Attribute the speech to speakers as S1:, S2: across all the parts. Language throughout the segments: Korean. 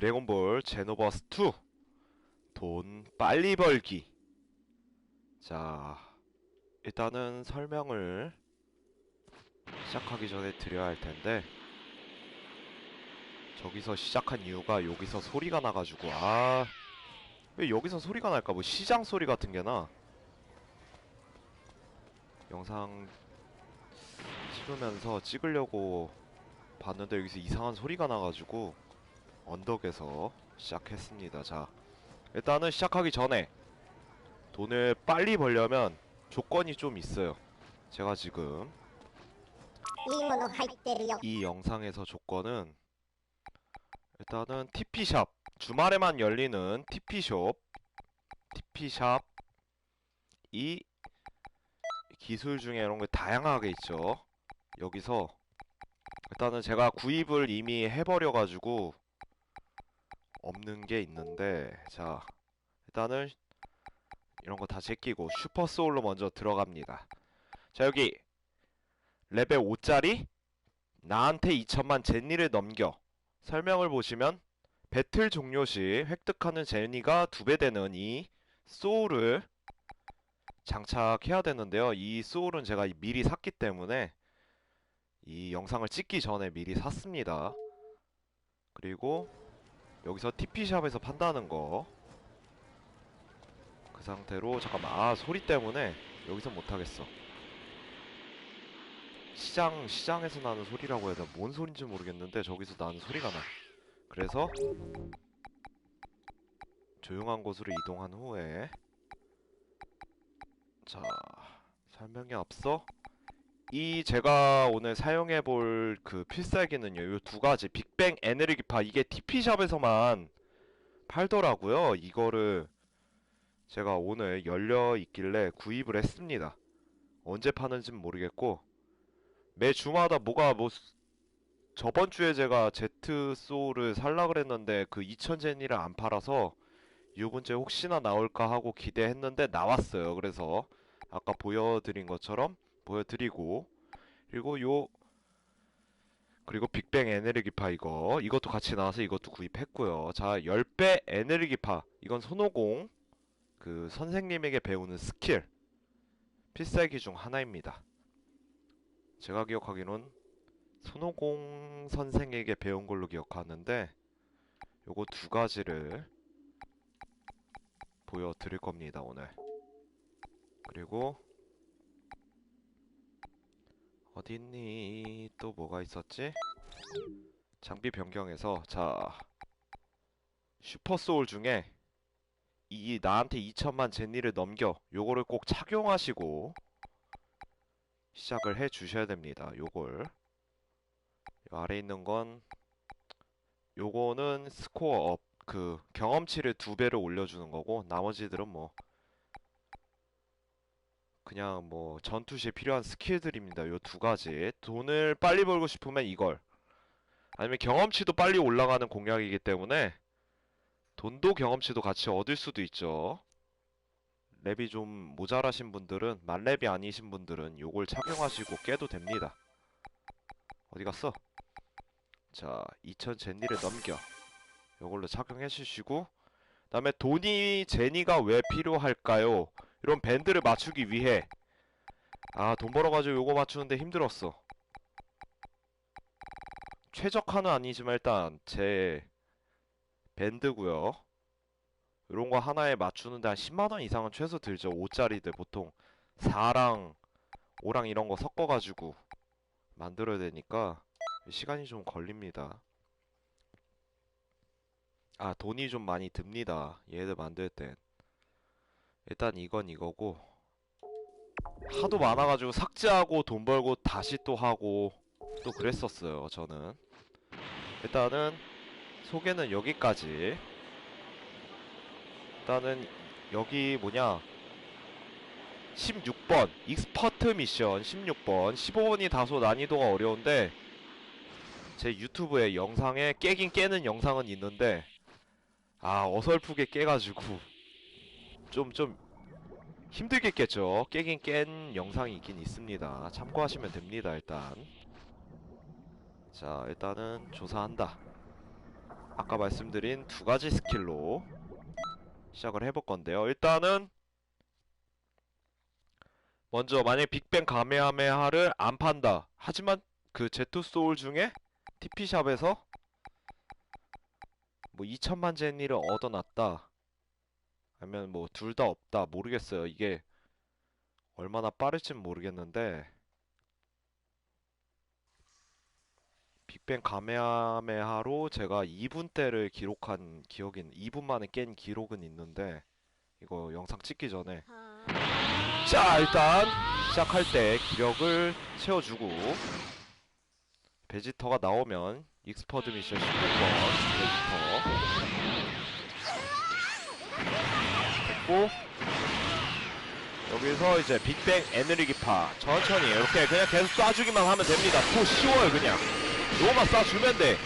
S1: 드래곤볼 제노버스 2 돈 빨리 벌기. 자 일단은 설명을 시작하기 전에 드려야 할 텐데 저기서 시작한 이유가 여기서 소리가 나가지고 아 왜 여기서 소리가 날까? 뭐 시장 소리 같은 게 나? 영상 찍으면서 찍으려고 봤는데 여기서 이상한 소리가 나가지고 언덕에서 시작했습니다. 자, 일단은 시작하기 전에 돈을 빨리 벌려면 조건이 좀 있어요. 제가 지금 이 영상에서 조건은 일단은 TP샵 주말에만 열리는 TP숍 TP샵 이 기술 중에 이런 게 다양하게 있죠. 여기서 일단은 제가 구입을 이미 해버려가지고 없는 게 있는데 자 일단은 이런 거 다 제끼고 슈퍼 소울로 먼저 들어갑니다. 자 여기 레벨 5짜리 나한테 2천만 제니를 넘겨 설명을 보시면 배틀 종료 시 획득하는 제니가 두 배 되는 이 소울을 장착해야 되는데요. 이 소울은 제가 미리 샀기 때문에 이 영상을 찍기 전에 미리 샀습니다. 그리고 여기서 TP샵에서 판다는 거. 그 상태로 잠깐만 아 소리 때문에 여기서 못하겠어. 시장 시장에서 나는 소리라고 해야 되나 뭔 소린지 모르겠는데 저기서 나는 소리가 나. 그래서 조용한 곳으로 이동한 후에 자 설명에 앞서 이 제가 오늘 사용해 볼 그 필살기는요 요두 가지. 빅뱅 에너지파. 이게 TP샵에서만 팔더라고요. 이거를 제가 오늘 열려 있길래 구입을 했습니다. 언제 파는진 모르겠고 매 주마다 뭐가 뭐 수- 저번 주에 제가 제트 소울을 살라 그랬는데 그 2000제니를 안 팔아서 주에 혹시나 나올까 하고 기대했는데 나왔어요. 그래서 아까 보여드린 것처럼 보여드리고 그리고 요 그리고 빅뱅 에너지파 이거 이것도 같이 나와서 이것도 구입했고요. 자 10배 에너지파 이건 손오공 그 선생님에게 배우는 스킬 필살기 중 하나입니다. 제가 기억하기론 손오공 선생에게 배운 걸로 기억하는데 요거 두 가지를 보여드릴 겁니다 오늘 그리고 어딨니 또 뭐가 있었지 장비 변경해서 자 슈퍼소울 중에 이 나한테 2천만 제니를 넘겨 요거를 꼭 착용하시고 시작을 해 주셔야 됩니다. 요걸 요 아래 있는 건 요거는 스코어 업 그 경험치를 두 배로 올려주는 거고 나머지들은 뭐 그냥 뭐 전투 시에 필요한 스킬들입니다. 요 두 가지 돈을 빨리 벌고 싶으면 이걸 아니면 경험치도 빨리 올라가는 공략이기 때문에 돈도 경험치도 같이 얻을 수도 있죠. 랩이 좀 모자라신 분들은 만랩이 아니신 분들은 요걸 착용하시고 깨도 됩니다. 어디 갔어? 자, 2000 제니를 넘겨. 요걸로 착용해 주시고 그다음에 돈이 제니가 왜 필요할까요? 이런 밴드를 맞추기 위해 아, 돈 벌어 가지고 요거 맞추는데 힘들었어. 최적화는 아니지만 일단 제 밴드고요. 이런 거 하나에 맞추는데 한 10만원 이상은 최소 들죠. 5짜리들 보통 4랑 5랑 이런 거 섞어가지고 만들어야 되니까 시간이 좀 걸립니다. 아, 돈이 좀 많이 듭니다. 얘들 만들 땐. 일단 이건 이거고. 하도 많아가지고 삭제하고 돈 벌고 다시 또 하고 또 그랬었어요. 저는. 일단은 소개는 여기까지. 일단은 여기 뭐냐 16번 익스퍼트 미션 16번 15번이 다소 난이도가 어려운데 제 유튜브에 영상에 깨긴 깨는 영상은 있는데 아 어설프게 깨가지고 좀 좀 힘들게 깼죠 깨긴 깬 영상이 있긴 있습니다 참고하시면 됩니다 일단 자 일단은 조사한다 아까 말씀드린 두 가지 스킬로 시작을 해볼 건데요. 일단은 먼저 만약 빅뱅 가메하메하를 안 판다. 하지만 그 제투 소울 중에 TP샵에서 뭐 2천만 제니를 얻어놨다. 아니면 뭐 둘 다 없다. 모르겠어요. 이게 얼마나 빠를진 모르겠는데 빅뱅 가메하메하로 제가 2분 때를 기록한 기억이 2분 만에 깬 기록은 있는데 이거 영상 찍기 전에 자 일단 시작할 때 기력을 채워주고 베지터가 나오면 익스퍼드 미션 16번 베지터 됐고 여기서 이제 빅뱅 에너지기파 천천히 이렇게 그냥 계속 쏴주기만 하면 됩니다. 또 쉬워요 그냥. 요거만 쏴주면 돼.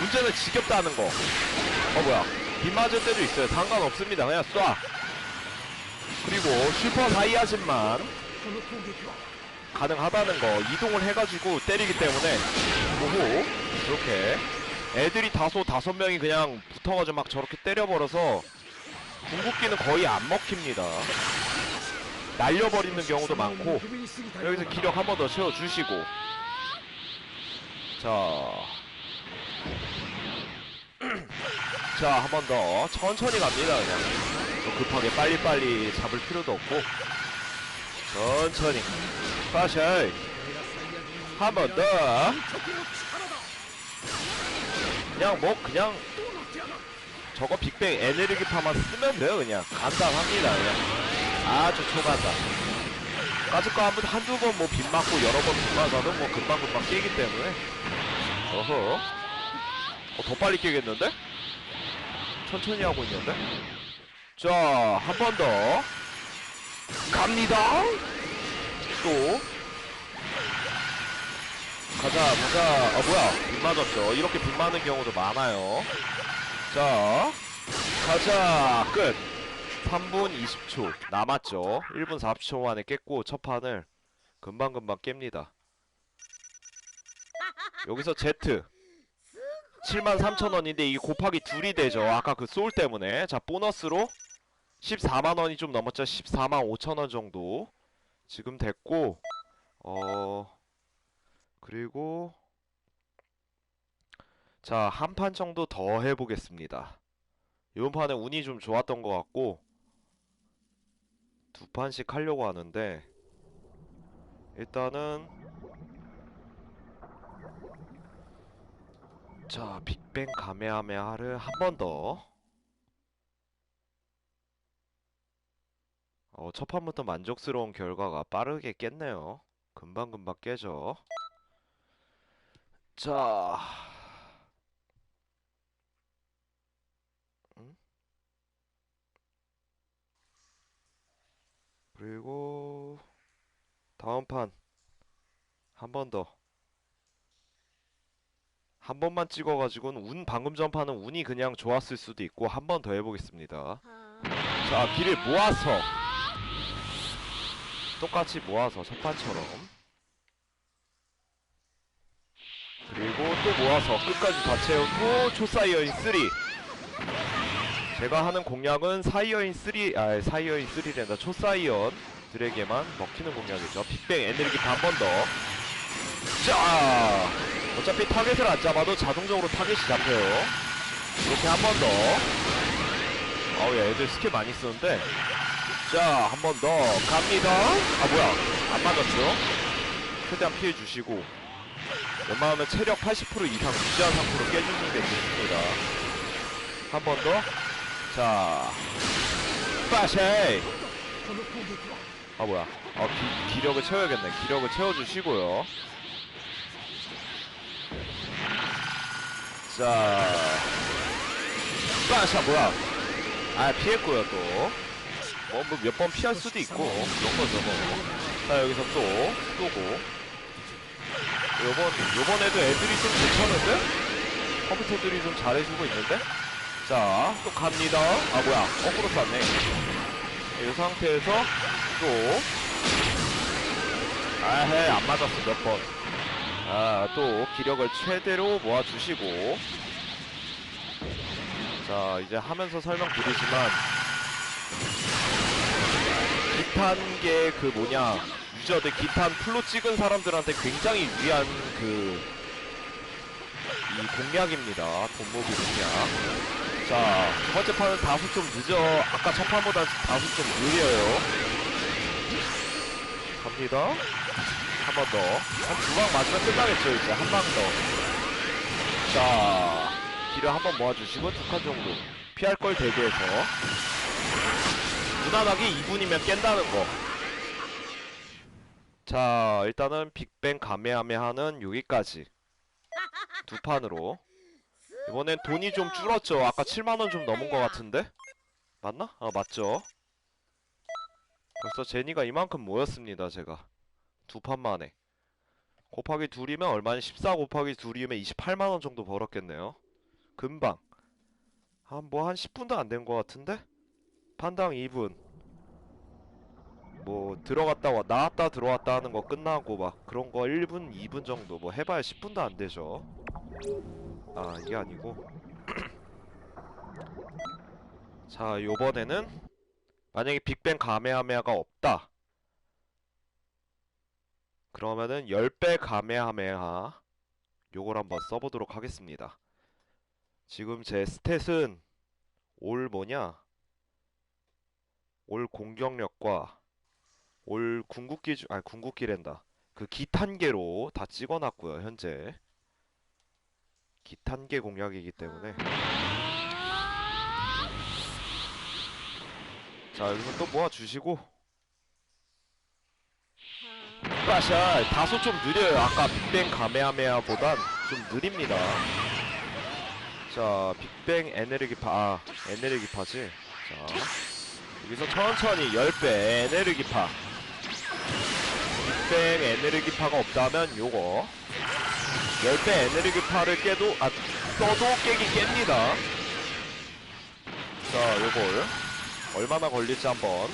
S1: 문제는 지겹다는 거. 어 뭐야. 빗 맞을 때도 있어요. 상관없습니다. 그냥 쏴. 그리고 슈퍼 사이아진만 가능하다는 거 이동을 해가지고 때리기 때문에 오호. 이렇게 애들이 다소 다섯 명이 그냥 붙어가지고 막 저렇게 때려버려서 궁극기는 거의 안 먹힙니다. 날려버리는 경우도 많고 여기서 기력 한 번 더 채워주시고. 자. 자, 한 번 더. 천천히 갑니다 그냥. 또 급하게 빨리빨리 잡을 필요도 없고. 천천히. 빠샤이. 한번 더. 그냥 뭐 그냥 저거 빅뱅 에너지파만 쓰면 돼요 그냥 간단합니다 그냥 아주 초간단 까짓 거 한번 한두 번 뭐 빗 맞고 여러 번빗 맞아도 뭐 금방금방 깨기 때문에 어허 어, 더 빨리 깨겠는데? 천천히 하고 있는데? 자, 한 번 더. 갑니다. 또. 가자, 가자. 아, 뭐야. 빗 맞았죠. 이렇게 빗 맞는 경우도 많아요. 자, 가자. 끝. 3분 20초 남았죠. 1분 40초 만에 깼고, 첫 판을 금방금방 깹니다. 여기서 Z. 73,000원인데 이게 곱하기 둘이 되죠. 아까 그 소울 때문에. 자, 보너스로 14만원이 좀 넘었죠. 14만 5천원 정도. 지금 됐고, 어, 그리고, 자, 한 판 정도 더 해보겠습니다. 이번 판에 운이 좀 좋았던 것 같고, 두 판씩 하려고 하는데, 일단은, 자, 빅뱅 가메하메하를 한 번 더. 어, 첫 판부터 만족스러운 결과가 빠르게 깼네요. 금방금방 깨죠. 자. 음? 그리고 다음 판 한 번 더. 한 번만 찍어가지고는 운 방금 전 판은 운이 그냥 좋았을 수도 있고 한 번 더 해보겠습니다. 자 길을 모아서 똑같이 모아서 첫 판처럼 그리고 또 모아서 끝까지 다 채우고 초사이어인 3 제가 하는 공략은 사이어인 3, 아 사이어인 3랜다 초사이언들에게만 먹히는 공략이죠 빅뱅 에너지 한번 더. 자, 어차피 타겟을 안 잡아도 자동적으로 타겟이 잡혀요. 이렇게 한 번 더. 어우, 야, 애들 스킬 많이 쓰는데. 자, 한 번 더 갑니다. 아, 뭐야. 안 맞았죠? 최대한 피해 주시고. 웬만하면 체력 80% 이상 유지한 상태로 깨주는 게 좋습니다. 한 번 더. 자, 빠쉐이. 아, 뭐야. 아, 기, 기력을 채워야겠네. 기력을 채워주시고요. 자, 빠샤 뭐야? 아 피했고요 또. 뭐뭐몇번 피할 수도 있고 그런 거죠 뭐. 자 여기서 또 쏘고. 요번 요번에도 애들이 좀 괜찮은데? 컴퓨터들이 좀 잘해주고 있는데? 자, 또 갑니다. 아 뭐야? 거꾸로 쐈네. 이 상태에서 또. 아 헤 안 맞았어 몇 번. 아, 또 기력을 최대로 모아주시고 자, 이제 하면서 설명드리지만 기탄계 그 뭐냐 유저들 기탄 플로 찍은 사람들한테 굉장히 유리한 그 이 공략입니다. 돈모기 공략. 자, 두 번째 판은 다소 좀 늦어. 아까 첫 판보다 다소 좀 느려요. 갑니다. 한 번 더. 한 두 방 맞으면 끝나겠죠, 이제. 한 방 더. 자, 길을 한 번 모아주시고 두 칸 정도. 피할 걸 대비해서. 무난하게 2분이면 깬다는 거. 자, 일단은 빅뱅 가메하메하는 여기까지. 두 판으로. 이번엔 돈이 좀 줄었죠. 아까 7만원 좀 넘은 것 같은데? 맞나? 아, 맞죠. 벌써 제니가 이만큼 모였습니다, 제가. 두 판 만에. 곱하기 둘이면 얼마니? 14 곱하기 둘이면 28만원 정도 벌었겠네요. 금방. 한, 뭐, 한 10분도 안 된 것 같은데? 판당 2분. 뭐, 들어갔다 와, 나왔다 들어왔다 하는 거 끝나고 막, 그런 거 1분, 2분 정도. 뭐, 해봐야 10분도 안 되죠. 아, 이게 아니고. 자, 요번에는 만약에 빅뱅 가메하메하가 없다. 그러면은 10배 가메하메하 요걸 한번 써보도록 하겠습니다. 지금 제 스탯은 올 뭐냐? 올 공격력과 올 궁극기 중, 아니 궁극기랜다. 그 기탄계로 다 찍어놨고요, 현재. 기탄계 공략이기 때문에. 자, 여기서 또 모아주시고. 빠샤, 다소 좀 느려요. 아까 빅뱅 가메하메하보단 좀 느립니다. 자, 빅뱅 에네르기파, 아, 에네르기파지. 자, 여기서 천천히 10배 에네르기파. 빅뱅 에네르기파가 없다면 요거. 10배 에네르기파를 깨도, 아, 떠도 깨기 깹니다. 자, 요걸. 얼마나 걸릴지 한번.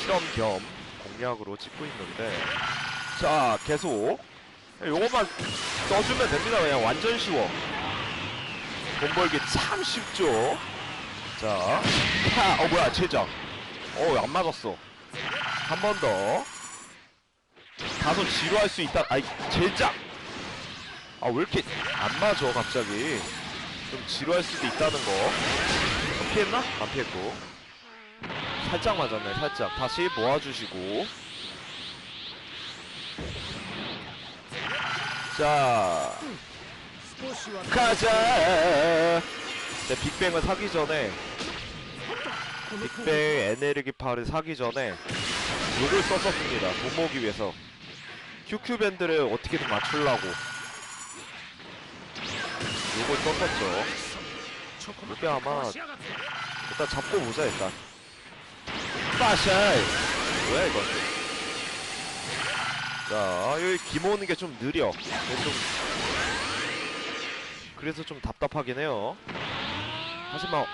S1: 실험 겸 공략으로 찍고 있는데. 자 계속. 요것만 써주면 됩니다. 그냥 완전 쉬워. 돈 벌기 참 쉽죠? 자, 파, 어 뭐야 최장 어안 맞았어. 한 번더 다소 지루할 수 있다. 아이 제작 아 왜 이렇게 안 맞아 갑자기? 좀 지루할 수도 있다는 거. 어, 피했나? 안 피했고. 살짝 맞았네 살짝. 다시 모아주시고. 자. 가자. 네, 빅뱅을 사기 전에. 빅뱅 에네르기 파를 사기 전에 요걸 썼었습니다. 돈 모으기 위해서 QQ 밴드를 어떻게든 맞추려고. 요걸 썼었죠. 이게 아마 일단 잡고 보자 일단. 빠샤이! 뭐야 이건 자 여기 김 오는 게 좀 느려. 좀 그래서 좀 답답하긴 해요. 하지만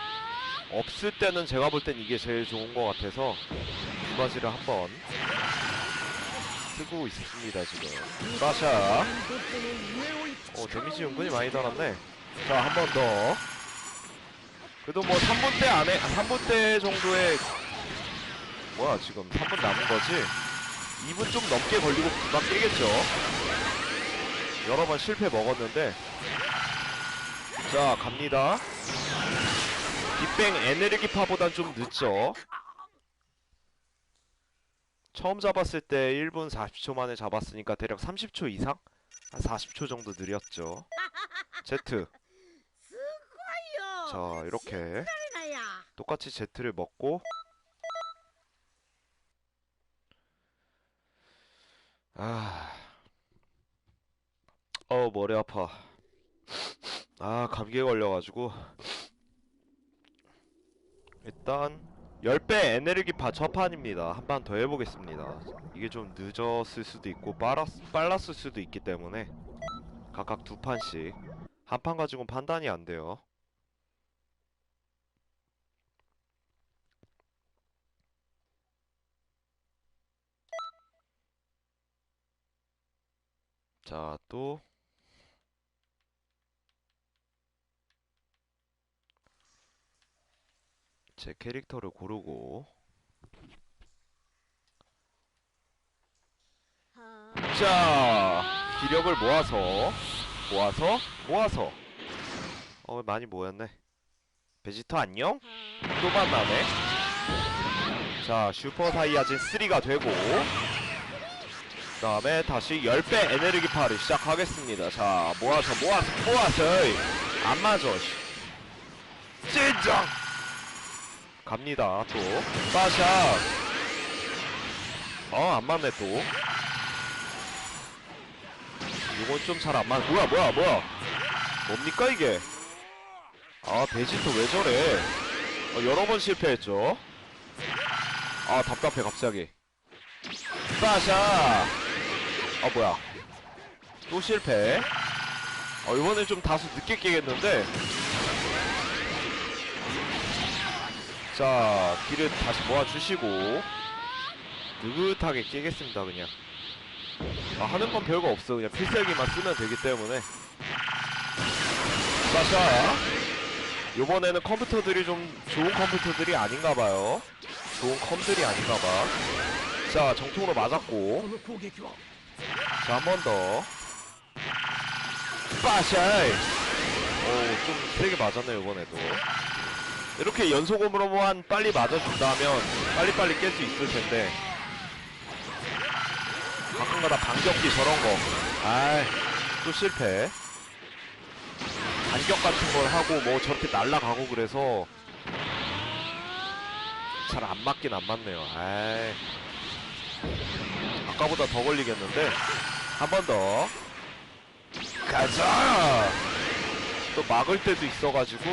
S1: 없을 때는 제가 볼 땐 이게 제일 좋은 것 같아서 두 가지를 한번 쓰고 있습니다 지금. 빠샤. 어 데미지 은근히 많이 달았네. 자 한 번 더. 그래도 뭐 3분 대 안에 아, 3분 대 정도의 뭐야 지금 3분 남은 거지? 2분 좀 넘게 걸리고 금방 깨겠죠? 여러 번 실패 먹었는데. 자 갑니다. 빅뱅 에네르기 파보단 좀 늦죠 처음 잡았을 때 1분 40초 만에 잡았으니까 대략 30초 이상? 한 40초 정도 느렸죠 Z 자 이렇게 똑같이 Z를 먹고 아, 어 머리 아파. 아 감기에 걸려가지고 일단 10배 에네르기파 첫판입니다. 한 판 더 해보겠습니다. 이게 좀 늦었을 수도 있고 빨랐, 빨랐을 수도 있기 때문에 각각 두 판씩 한 판 가지고는 판단이 안 돼요. 자, 또 제 캐릭터를 고르고. 자 기력을 모아서 모아서 모아서. 어 많이 모였네. 베지터 안녕? 또 만나네. 자 슈퍼 사이야진 3가 되고. 그 다음에 다시 10배 에너지파를 시작하겠습니다. 자 모아서 모아서 모아서. 안 맞아. 씨. 찐정 갑니다 또 빠샤 어안 맞네 또 이건 좀 잘 안 맞. 뭐야 뭐야 뭐야? 뭡니까 이게? 아 베지터 왜 저래? 어, 여러 번 실패했죠. 아 답답해 갑자기. 빠샤. 아 뭐야? 또 실패. 어 이번엔 좀 다소 늦게 깨겠는데. 자 길을 다시 모아주시고 느긋하게 깨겠습니다 그냥. 아, 하는 건 별거 없어. 그냥 필살기만 쓰면 되기 때문에. 자샤. 요번에는 컴퓨터들이 좀 좋은 컴퓨터들이 아닌가봐요. 좋은 컴들이 아닌가봐. 자, 정통으로 맞았고. 자, 한 번 더. 빠샤이! 오, 좀 세게 맞았네, 요번에도. 이렇게 연속으로만 빨리 맞아준다면 빨리빨리 깰 수 있을 텐데. 가끔가다 반격기 저런 거. 아이, 또 실패. 반격 같은 걸 하고 뭐 저렇게 날라가고 그래서 잘 안 맞긴 안 맞네요. 아이. 아까보다 더 걸리겠는데. 한 번 더. 가자! 또 막을 때도 있어가지고.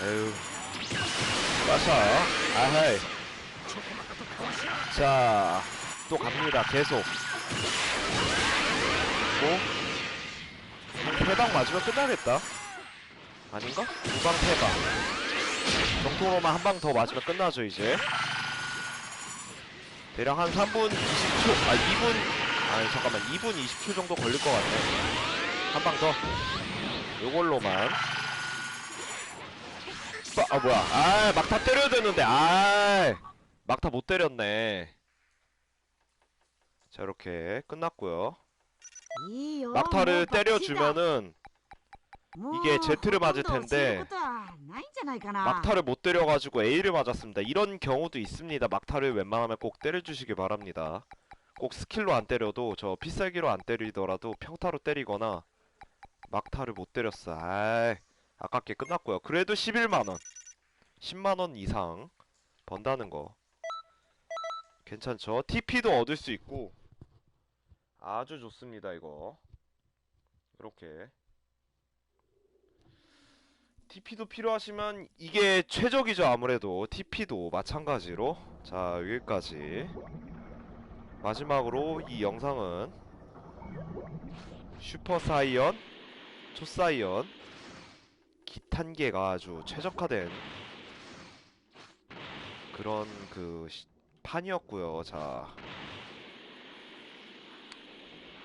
S1: 에휴. 빠샤. 아하이. 자. 또 갑니다. 계속. 뭐? 세방 맞으면 끝나겠다. 아닌가? 두 방, 세 방. 정통으로만 한 방 더 맞으면 끝나죠, 이제. 대략 한 3분 20초, 아, 2분, 아니, 잠깐만, 2분 20초 정도 걸릴 것 같네. 한 방 더. 요걸로만. 빠, 아, 뭐야. 아, 막타 때려야 되는데, 아 막타 못 때렸네. 자, 이렇게 끝났고요. 막타를 때려주면은 이게 Z를 맞을 텐데 막타를 못 때려가지고 A를 맞았습니다. 이런 경우도 있습니다. 막타를 웬만하면 꼭 때려주시기 바랍니다. 꼭 스킬로 안 때려도 저 필살기로 안 때리더라도 평타로 때리거나 막타를 못 때렸어. 아이, 아깝게 끝났고요. 그래도 11만원. 10만원 이상 번다는 거. 괜찮죠? TP도 얻을 수 있고 아주 좋습니다 이거 이렇게 TP도 필요하시면 이게 최적이죠 아무래도 TP도 마찬가지로 자 여기까지 마지막으로 이 영상은 슈퍼 사이언 초사이언 기탄계가 아주 최적화된 그런 그 시- 판이었고요. 자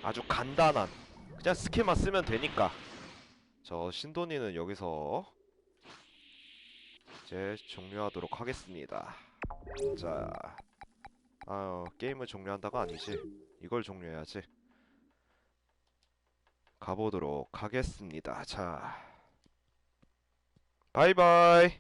S1: 아주 간단한 그냥 스킬만 쓰면 되니까. 저 신도니는 여기서 이제 종료하도록 하겠습니다. 자 아유 게임을 종료한다가 아니지. 이걸 종료해야지. 가보도록 하겠습니다. 자 바이바이